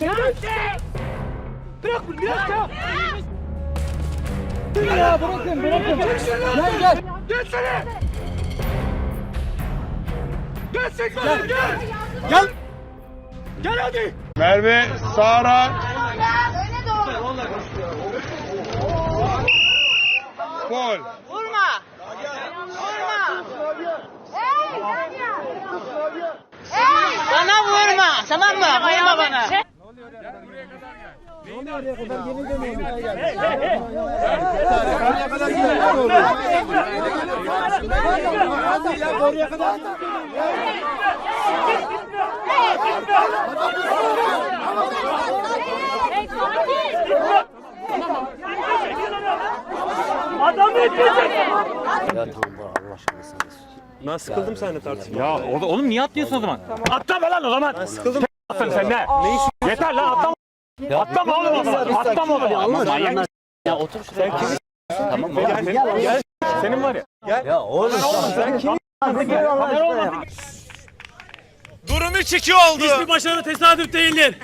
Bırak bunu bırak ya. Ya bırakın bırakın. Gel gel. Gel seni. Gel sen gel. Gel. Gel. Gel hadi. Merve, Sara, Pol. Vurma. Vurma. Bana vurma. Tamam mı? Vurma bana. Oraya kadar. Adam öldürecek. Ben sıkıldım seninle tartışma. Ya oğlum niye atlıyorsun o zaman? Atlama lan o zaman. Sıkıldım. Sen ne? Ne işin? Yeter lan atlama. Atlama oğlum o zaman. Atlama oğlum. Allah? Ya otur şuraya. Sen kimsin? Tamam Gel, oğlum. gel, gel. Senin var ya. Gel. Ya oğlum Sen kim? Kamera olmasın. Durum 3-2 oldu. Hiçbir başarı tesadüf değildir.